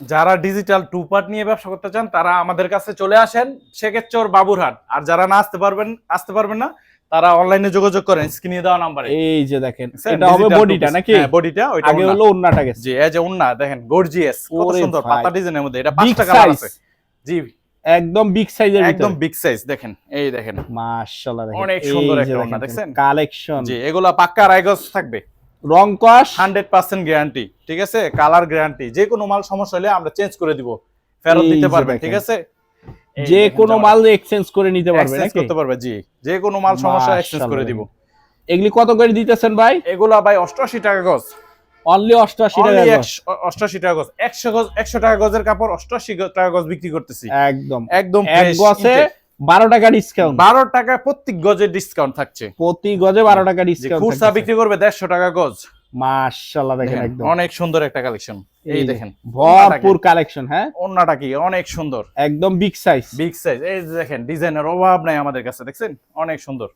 যারা digital two part নিয়ে ব্যবসা করতে চান তারা আমাদের কাছে চলে আসেন সেক্ষেত্রে বাবুরহাট। আর যারা না আসতে পারবেন আসতে পারবেন না তারা অনলাইনে যোগাযোগ করেন স্ক্রিনে দেওয়া নাম্বারে এই যে দেখেন এটা হবে বডিটা নাকি? হ্যাঁ বডিটা ওইটা আগে হলো ওন্নাটা গেছে। জি এই যে উন্না দেখেন গর্জিয়াস কত সুন্দর। পাতা ডিজাইনের মধ্যে এটা বিগ টাকা কালার আছে। জি। একদম বিগ সাইজের একদম বিগ সাইজ দেখেন এই দেখেন। মাশাআল্লাহ দেখেন অনেক সুন্দর একটা ওড়না, দেখছেন? কালেকশন জি এগুলা পাক্কা রাইগস থাকবে। রং কস। হান্ড্রেড পার্সেন্ট গ্যারান্টি ঠিক আছে? কালার গ্যারান্টি যে কোনো মাল সমস্যা হলে আমরা চেঞ্জ করে দিব। ফেরত দিতে যে পারবেন ঠিক আছে? যে কোনো মাল এক্সচেঞ্জ করে নিতে পারবে নাকি? করতে পারবে জি। যে কোনো মাল সমস্যা এক্সচেঞ্জ করে দিব। এগুলি কত করে দিতেছেন ভাই? এগুলা ভাই অষ্টআশি টাকা গজ। অনলি 88 টাকা গজ। একশ- অষ্টআশি টাকা গজ। একশো গজ একশো টাকা গজের কাপড় অষ্টআশি গ- টাকা গজ বিক্রি করতেছি। একদম। একদম এক গছে 12 টাকা ডিসকাউন্ট বারো টাকা প্রত্যেক গজে ডিসকাউন্ট থাকছে। প্রতি গজে 12 টাকা ডিসকাউন্ট খুচরা বিক্রি করবে দেড়শো টাকা গজ। মাশাআল্লাহ দেখেন একদম। অনেক সুন্দর একটা কালেকশন এই দেখেন ভরপুর কালেকশন হ্যাঁ? অন্যটা কি? অনেক সুন্দর। একদম বিগ সাইজ বিগ সাইজ এই দেখেন ডিজাইনের অভাব নাই আমাদের কাছে দেখছেন? অনেক সুন্দর।